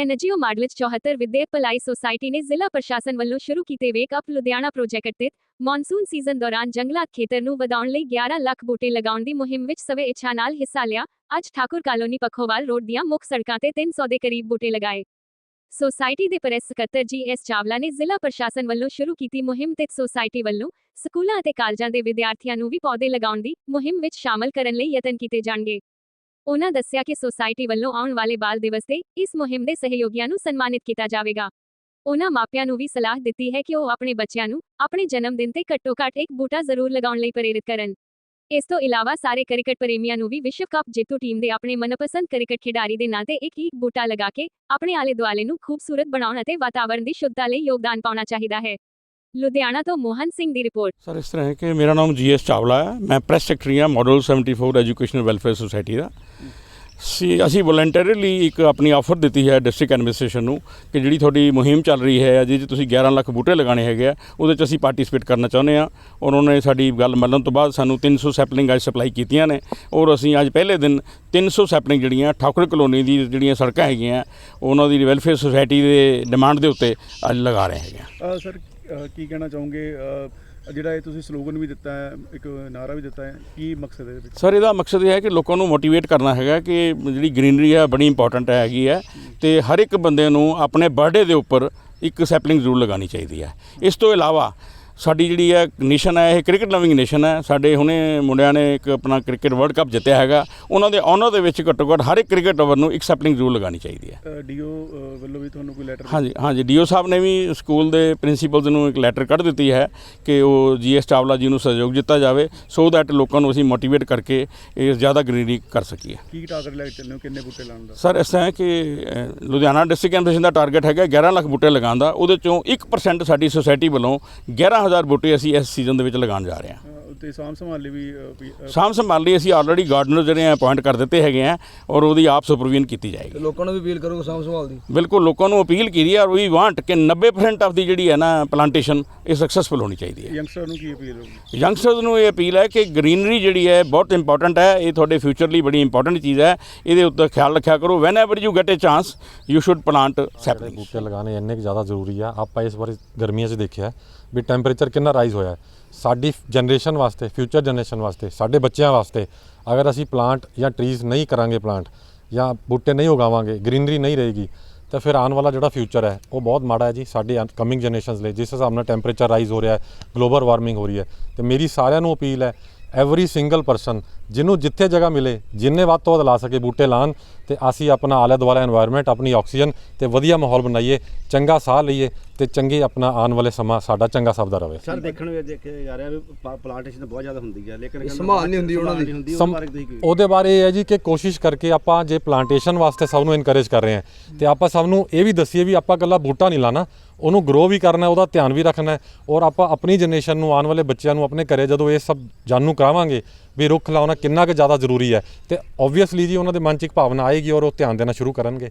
NGO model 74 ਵਿਦਿਅਕ ਭਲਾਈ society ਨੇ ਜ਼ਿਲ੍ਹਾ ਪ੍ਰਸ਼ਾਸਨ ਵੱਲੋਂ ਸ਼ੁਰੂ ਕੀਤੇ ਵੇਕ ਅਪ ਲੁਧਿਆਣਾ ਪ੍ਰੋਜੈਕਟ ਤਹਿਤ ਮੌਨਸੂਨ ਸੀਜ਼ਨ ਦੌਰਾਨ ਜੰਗਲਾਤ ਖੇਤਰ ਨੂੰ ਵਧਾਉਣ ਲਈ 11 ਲੱਖ ਬੂਟੇ ਲਗਾਉਣ ਦੀ ਮੁਹਿੰਮ ਵਿੱਚ ਸਵੇ ਇੱਛਾ ਨਾਲ ਹਿੱਸਾ ਲਿਆ। ਅੱਜ ਠਾਕੁਰ ਕਾਲੋਨੀ ਪੱਖੋਵਾਲ ਰੋਡ ਦੀਆਂ ਮੁੱਖ ਸੜਕਾਂ ਤੇ 300 ਦੇ ਕਰੀਬ ਬੂਟੇ ਲਗਾਏ। ਸੋਸਾਇਟੀ ਦੇ ਪ੍ਰੈਸ ਸਕੱਤਰ ਜੀ ਐਸ ਚਾਵਲਾ ਨੇ ਜ਼ਿਲ੍ਹਾ ਪ੍ਰਸ਼ਾਸਨ ਵੱਲੋਂ ਸ਼ੁਰੂ ਕੀਤੀ ਮੁਹਿੰਮ ਤੇ ਸੋਸਾਇਟੀ ਵੱਲੋਂ ਸਕੂਲਾਂ ਅਤੇ ਕਾਲਜਾਂ ਦੇ ਵਿਦਿਆਰਥੀਆਂ ਨੂੰ ਵੀ ਪੌਦੇ ਲਗਾਉਣ ਦੀ ਮੁਹਿੰਮ ਵਿੱਚ ਸ਼ਾਮਲ ਕਰਨ ਲਈ ਯਤਨ ਕੀਤੇ ਜਾਣਗੇ। ਉਨ੍ਹਾਂ ਦੱਸਿਆ ਕਿ ਸੁਸਾਇਟੀ ਵੱਲੋਂ ਆਉਣ ਵਾਲੇ ਬਾਲ ਦਿਵਸ ਤੇ ਇਸ ਮੁਹਿੰਮ ਦੇ ਸਹਿਯੋਗੀਆਂ ਨੂੰ ਸਨਮਾਨਿਤ ਕੀਤਾ ਜਾਵੇਗਾ। ਉਨ੍ਹਾਂ ਮਾਪਿਆਂ ਨੂੰ ਵੀ ਸਲਾਹ ਦਿੱਤੀ ਹੈ ਕਿ ਉਹ ਆਪਣੇ ਬੱਚਿਆਂ ਨੂੰ ਆਪਣੇ ਜਨਮ ਦਿਨ ਤੇ ਘੱਟੋ-ਘੱਟ ਇੱਕ ਬੂਟਾ ਜ਼ਰੂਰ ਲਗਾਉਣ ਲਈ ਪ੍ਰੇਰਿਤ ਕਰਨ। ਇਸ ਤੋਂ ਇਲਾਵਾ ਸਾਰੇ ਕ੍ਰਿਕਟ ਪ੍ਰੇਮੀਆਂ ਨੂੰ ਵੀ ਵਿਸ਼ਵ ਕੱਪ ਜੇਤੂ ਟੀਮ ਦੇ ਆਪਣੇ ਮਨਪਸੰਦ ਕ੍ਰਿਕਟ ਖਿਡਾਰੀ ਦੇ ਨਾਂ ਤੇ ਇੱਕ ਇੱਕ ਬੂਟਾ ਲਗਾ ਕੇ ਆਪਣੇ ਆਲੇ-ਦੁਆਲੇ ਨੂੰ ਖੂਬਸੂਰਤ ਬਣਾਉਣ ਅਤੇ ਵਾਤਾਵਰਣ ਦੀ ਸ਼ੁੱਧਤਾ ਲਈ ਯੋਗਦਾਨ ਪਾਉਣਾ ਚਾਹੀਦਾ ਹੈ। ਲੁਧਿਆਣਾ ਤੋਂ ਮੋਹਨ ਸਿੰਘ ਦੀ ਰਿਪੋਰਟ। ਸਰ, ਇਸ ਤਰ੍ਹਾਂ ਹੈ ਕਿ ਮੇਰਾ ਨਾਮ ਜੀਐਸ ਚਾਵਲਾ ਹੈ। ਮੈਂ ਪ੍ਰੈਸ ਸੈਕਟਰੀ ਹਾਂ, ਮਾਡਲ 74 ਐਜੂਕੇਸ਼ਨਲ ਵੈਲਫੇਅਰ ਸੁਸਾਇਟੀ ਦਾ। ਸੀ, ਅਸੀਂ ਵੋਲੰਟਰੀਲੀ ਇੱਕ ਆਪਣੀ ਆਫਰ ਦਿੱਤੀ ਹੈ ਡਿਸਟ੍ਰਿਕਟ ਐਡਮਿਨਿਸਟ੍ਰੇਸ਼ਨ ਨੂੰ ਕਿ ਜਿਹੜੀ ਤੁਹਾਡੀ ਮੁਹਿੰਮ ਚੱਲ ਰਹੀ ਹੈ ਜਿਹਦੇ 'ਚ ਤੁਸੀਂ 11 ਲੱਖ ਬੂਟੇ ਲਗਾਉਣੇ ਹੈਗੇ ਆ, ਉਹਦੇ 'ਚ ਅਸੀਂ ਪਾਰਟਿਸਿਪੇਟ ਕਰਨਾ ਚਾਹੁੰਦੇ ਆ ਔਰ ਉਹਨਾਂ ਨੇ ਸਾਡੀ ਗੱਲ ਮੰਨਣ ਤੋਂ ਬਾਅਦ ਸਾਨੂੰ 300 ਸੈਪਲਿੰਗ ਅੱਜ ਸਪਲਾਈ ਕੀਤੀਆਂ ਨੇ। ਔਰ ਅਸੀਂ ਅੱਜ ਪਹਿਲੇ ਦਿਨ 300 ਸੈਪਲਿੰਗ ਜਿਹੜੀਆਂ ਠਾਕੁਰ ਕਲੋਨੀ ਦੀ ਜਿਹੜੀਆਂ ਸੜਕਾਂ ਹੈਗੀਆਂ, ਉਹਨਾਂ ਦੀ ਵੈਲਫੇਅਰ ਸੁਸਾਇਟੀ ਦੇ ਡਿਮਾਂਡ ਦੇ ਉੱਤੇ ਅੱਜ ਲਗਾ ਰਹੇ ਹੈਗੇ ਆ। ਸਰ ਕੀ ਕਹਿਣਾ ਚਾਹੋਗੇ? ਜਿਹੜਾ ਇਹ ਤੁਸੀਂ ਸਲੋਗਨ ਵੀ ਦਿੱਤਾ ਹੈ, ਇੱਕ ਨਾਰਾ ਵੀ ਦਿੱਤਾ ਹੈ, ਕੀ ਮਕਸਦ ਹੈ ਇਹਦੇ ਵਿੱਚ? ਸਰ, ਇਹਦਾ ਮਕਸਦ ਇਹ ਹੈ ਕਿ ਲੋਕਾਂ ਨੂੰ ਮੋਟੀਵੇਟ ਕਰਨਾ ਹੈਗਾ ਕਿ ਜਿਹੜੀ ਗ੍ਰੀਨਰੀ ਹੈ, ਬੜੀ ਇੰਪੋਰਟੈਂਟ ਹੈਗੀ ਹੈ ਤੇ ਹਰ ਇੱਕ ਬੰਦੇ ਨੂੰ ਆਪਣੇ ਬਰਥਡੇ ਦੇ ਉੱਪਰ ਇੱਕ ਸੈਪਲਿੰਗ ਜ਼ਰੂਰ ਲਗਾਉਣੀ ਚਾਹੀਦੀ ਹੈ। ਇਸ ਤੋਂ ਇਲਾਵਾ ਸਾਡੀ ਜਿਹੜੀ ਹੈ ਨੇਸ਼ਨ ਹੈ ਇਹ ਕ੍ਰਿਕਟ ਲਵਿੰਗ ਨੇਸ਼ਨ ਹੈ। ਸਾਡੇ ਹੁਣੇ ਮੁੰਡਿਆਂ ਨੇ ਇੱਕ ਆਪਣਾ ਕ੍ਰਿਕਟ ਵਰਲਡ ਕੱਪ ਜਿੱਤਿਆ ਹੈਗਾ। ਉਹਨਾਂ ਦੇ ਆਨਰ ਦੇ ਵਿੱਚ ਘੱਟੋ ਘੱਟ ਹਰ ਇੱਕ ਕ੍ਰਿਕਟ ਓਵਰ ਨੂੰ ਇੱਕ ਸੈਪਲਿੰਗ ਜ਼ਰੂਰ ਲਗਾਉਣੀ ਚਾਹੀਦੀ ਹੈ। ਡੀਓ ਵੱਲੋਂ ਵੀ ਤੁਹਾਨੂੰ ਕੋਈ ਲੈਟਰ ਹਾਂਜੀ ਹਾਂਜੀ ਡੀਓ ਸਾਹਿਬ ਨੇ ਵੀ ਸਕੂਲ ਦੇ ਪ੍ਰਿੰਸੀਪਲਸ ਨੂੰ ਇੱਕ ਲੈਟਰ ਕੱਢ ਦਿੱਤੀ ਹੈ ਕਿ ਉਹ ਜੀਐਸ ਚਾਵਲਾ ਜੀ ਨੂੰ ਸਹਿਯੋਗ ਦਿੱਤਾ ਜਾਵੇ ਸੋ ਦੈਟ ਲੋਕਾਂ ਨੂੰ ਅਸੀਂ ਮੋਟੀਵੇਟ ਕਰਕੇ ਇਹ ਜ਼ਿਆਦਾ ਗ੍ਰੀਨਰੀ ਕਰ ਸਕੀਏ। ਕੀ ਟਾਰਗੇਟ ਲੈ ਕੇ ਚੱਲੇ ਹੋ? ਕਿੰਨੇ ਬੂਟੇ ਲਾਉਣ ਦਾ? ਸਰ ਇਸ ਤਰ੍ਹਾਂ ਕਿ ਲੁਧਿਆਣਾ ਡਿਸਟ੍ਰਿਕਟ ਐਡਮਿਨਿਸਟ੍ਰੇਸ਼ਨ ਦਾ ਟਾਰਗੇਟ ਹੈਗਾ 11 ਲੱਖ ਬੂਟੇ ਲਗਾਉਣ ਦਾ। ਉਹਦੇ ਚੋਂ 1% ਸਾਡੀ ਸੁਸਾਇਟੀ ਵੱਲੋਂ 11000 ਬੂਟੇ ਅਸੀਂ ਇਸ ਸੀਜ਼ਨ ਦੇ ਵਿੱਚ ਲਗਾਉਣ ਜਾ ਰਹੇ ਹਾਂ। ਤੇ ਸਾਂਭ ਸੰਭਾਲ ਲਈ ਵੀ ਅ, ਵੀ, ਅ, ਸਾਂਭ ਸੰਭਾਲ ਲਈ ਅਸੀਂ ਆਲਰੇਡੀ ਗਾਰਡਨਰ ਜਿਹੜੇ ਆ ਅਪਾਇੰਟ ਕਰ ਦਿੱਤੇ ਹੈਗੇ ਆ ਔਰ ਉਹਦੀ ਆਪ ਸੁਪਰਵੀਜ਼ਨ ਕੀਤੀ ਜਾਏਗੀ। ਤੇ ਲੋਕਾਂ ਨੂੰ ਵੀ ਅਪੀਲ ਕਰੋਗੇ ਸਾਂਭ ਸੰਭਾਲ ਦੀ? ਬਿਲਕੁਲ ਲੋਕਾਂ ਨੂੰ ਅਪੀਲ ਕੀਤੀ ਹੈ ਔਰ ਵੀ ਵਾਂਟ ਕਿ 90% ਆਫ ਦੀ ਜਿਹੜੀ ਹੈ ਨਾ ਪਲਾਂਟੇਸ਼ਨ ਇਹ ਸਕਸੈਸਫੁਲ ਹੋਣੀ ਚਾਹੀਦੀ ਹੈ। ਯੰਗਸਟਰ ਨੂੰ ਕੀ ਅਪੀਲ ਹੋਊਗੀ? ਯੰਗਸਟਰਸ ਨੂੰ ਇਹ ਅਪੀਲ ਹੈ ਕਿ ਗ੍ਰੀਨਰੀ ਜਿਹੜੀ ਹੈ ਬਹੁਤ ਇੰਪੋਰਟੈਂਟ ਹੈ ਇਹ ਤੁਹਾਡੇ ਫਿਊਚਰ ਲਈ ਬੜੀ ਇੰਪੋਰਟੈਂਟ ਚੀਜ਼ ਹੈ ਇਹਦੇ ਉੱਤੇ ਖਿਆਲ ਰੱਖਿਆ ਕਰੋ। Whenever you get a chance you should plant sapling ਬੂਟੇ ਲਗਾਉਣੇ ਇੰਨੇ ਕੁ ਜ਼ਿਆਦਾ ਜ਼ਰੂਰੀ ਆ। ਆਪਾਂ ਇਸ ਵਾਰੀ ਗਰਮੀਆਂ 'ਚ ਦੇਖਿਆ ਵੀ ਟੈਂਪਰੇਚਰ ਕਿੰਨਾ ਰਾਈਜ਼ ਹੋਇਆ। ਹੈ। ਸਾਡੀ ਜਨਰੇਸ਼ਨ ਵਾਸਤੇ ਫਿਊਚਰ ਜਨਰੇਸ਼ਨ ਵਾਸਤੇ, ਸਾਡੇ ਬੱਚਿਆਂ ਵਾਸਤੇ ਅਗਰ ਅਸੀਂ ਪਲਾਂਟ ਜਾਂ ਟਰੀਜ਼ ਨਹੀਂ ਕਰਾਂਗੇ ਪਲਾਂਟ ਜਾਂ ਬੂਟੇ ਨਹੀਂ ਉਗਾਵਾਂਗੇ ਗ੍ਰੀਨਰੀ ਨਹੀਂ ਰਹੇਗੀ, ਤਾਂ ਫਿਰ ਆਉਣ ਵਾਲਾ ਜਿਹੜਾ ਫਿਊਚਰ ਹੈ, ਉਹ ਬਹੁਤ ਮਾੜਾ ਹੈ ਜੀ, ਸਾਡੇ ਕਮਿੰਗ ਜਨਰੇਸ਼ਨਸ ਲਈ, ਜਿਸ ਹਿਸਾਬ ਨਾਲ ਟੈਂਪਰੇਚਰ ਰਾਈਜ਼ ਹੋ ਰਿਹਾ ਹੈ ਗਲੋਬਲ ਵਾਰਮਿੰਗ ਹੋ ਰਹੀ ਹੈ, ਤੇ ਮੇਰੀ ਸਾਰਿਆਂ ਨੂੰ ਅਪੀਲ ਹੈ ਐਵਰੀ ਸਿੰਗਲ ਪਰਸਨ ਜਿਹਨੂੰ ਜਿੱਥੇ ਜਗ੍ਹਾ ਮਿਲੇ, ਜਿੰਨੇ ਵੱਧ ਤੋਂ ਵੱਧ ਲਾ ਸਕੇ ਬੂਟੇ ਲਾਣ ਤੇ ਅਸੀਂ ਆਪਣਾ ਆਲੇ ਦੁਆਲਾ এনवायरमेंट ਆਪਣੀ ਆਕਸੀਜਨ ਤੇ ਵਧੀਆ ਮਾਹੌਲ ਬਣਾਈਏ ਚੰਗਾ ਸਾਹ ਲਈਏ ਤੇ ਚੰਗੇ ਆਪਣਾ ਆਉਣ ਵਾਲੇ ਸਮਾਂ ਸਾਡਾ ਚੰਗਾ ਸਬਦਾ ਰਵੇ ਸਰ ਦੇਖਣ ਵਿੱਚ ਦੇਖਿਆ ਜਾ ਰਿਹਾ ਵੀ ਪਲਾਂਟੇਸ਼ਨ ਬਹੁਤ ਜ਼ਿਆਦਾ ਹੁੰਦੀ ਹੈ ਲੇਕਿਨ ਸੰਭਾਲ ਨਹੀਂ ਹੁੰਦੀ ਉਹਨਾਂ ਦੀ। ਉਹਦੇ ਬਾਰੇ ਇਹ ਹੈ ਜੀ ਕਿ ਕੋਸ਼ਿਸ਼ ਕਰਕੇ ਆਪਾਂ ਜੇ ਪਲਾਂਟੇਸ਼ਨ ਵਾਸਤੇ ਸਭ ਨੂੰ ਇਨਕਰੇਜ ਕਰ ਰਹੇ ਹਾਂ ਤੇ ਆਪਾਂ ਸਭ ਨੂੰ ਇਹ ਵੀ ਦੱਸੀਏ ਵੀ ਆਪਾਂ ਕੱਲਾ ਬੂਟਾ ਨਹੀਂ ਲਾਣਾ ਉਹਨੂੰ ਗਰੋ ਵੀ ਕਰਨਾ ਉਹਦਾ ਧਿਆਨ ਵੀ ਰੱਖਣਾ ਔਰ ਆਪਾਂ ਆਪਣੀ ਜਨਰੇਸ਼ਨ ਨੂੰ ਆਉਣ ਵਾਲੇ ਬੱਚਿਆਂ ਨੂੰ ਆਪਣੇ ਘਰੇ ਜਦੋਂ ਇਹ ਸਭ ਜਾਣੂ ਕਰਾਵਾਂਗੇ ਵੀ ਰੁੱਖ ਲਾਉਣਾ ਕਿੰਨਾ ਕੁ ਜ਼ਿਆਦਾ ਜ਼ਰੂਰੀ ਹੈ। ਤੇ ਆਬਵੀਅਸਲੀ ਜੀ ਉਹਨਾਂ ਦੇ ਮਨ 'ਚ ਇੱਕ ਭਾਵਨਾ ਆਏਗੀ ਔਰ ਉਹ ਧਿਆਨ ਦੇਣਾ ਸ਼ੁਰੂ ਕਰਨਗੇ।